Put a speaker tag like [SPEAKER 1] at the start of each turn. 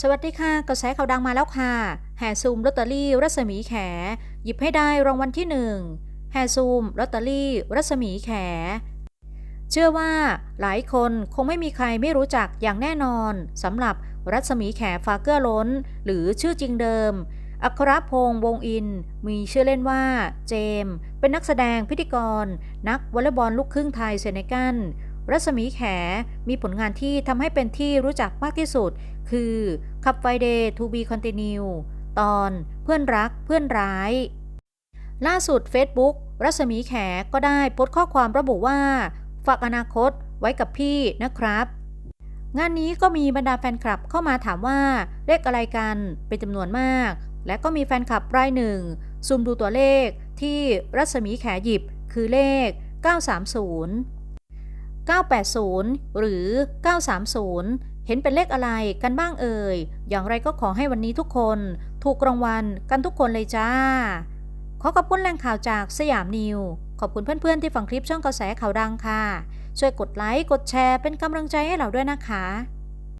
[SPEAKER 1] สวัสดีค่ะกระแสข่าวดังมาแล้วค่ะ แห่ซูมลอตเตอรี่รัศมีแข หยิบให้ได้รางวัลที่หนึ่งแห่ซูมลอตเตอรี่รัศมีแข เชื่อว่าหลายคนคงไม่มีใครไม่รู้จักอย่างแน่นอนสำหรับรัศมีแขฟาเกอร์ล้น หรือชื่อจริงเดิม อัครพงษ์วงอิน มีชื่อเล่นว่าเจม เป็นนักแสดงพิธีกร นักวอลเลย์บอลลูกครึ่งไทยเซเนกัล รัศมีแขมีผลงานที่ทำให้เป็นที่รู้จักมากที่สุด คือขับไฟเดย์ทูบีคอนติเนียตอนเพื่อนรักเพื่อนร้าย ล่าสุด Facebook รัศมีแขก็ได้โพสต์ข้อความระบุว่า ฝากอนาคตไว้กับพี่นะครับ งานนี้ก็มีบรรดาแฟนคลับเข้ามาถามว่าเลขอะไรกันเป็นจำนวนมาก และก็มีแฟนคลับรายหนึ่งซูมดูตัวเลขที่รัศมีแขหยิบคือเลข 930 980 หรือ 930 เห็นเป็นเลขอะไรกันบ้างเอ่ย อย่างไรก็ขอให้วันนี้ทุกคน ถูกรางวัลกันทุกคนเลยจ้า ขอขอบคุณแหล่งข่าวจากสยามนิว ขอบคุณเพื่อนๆที่ฟังคลิปช่องกระแสข่าวดังค่ะ ช่วยกดไลค์ กดแชร์เป็นกำลังใจให้เราด้วยนะคะ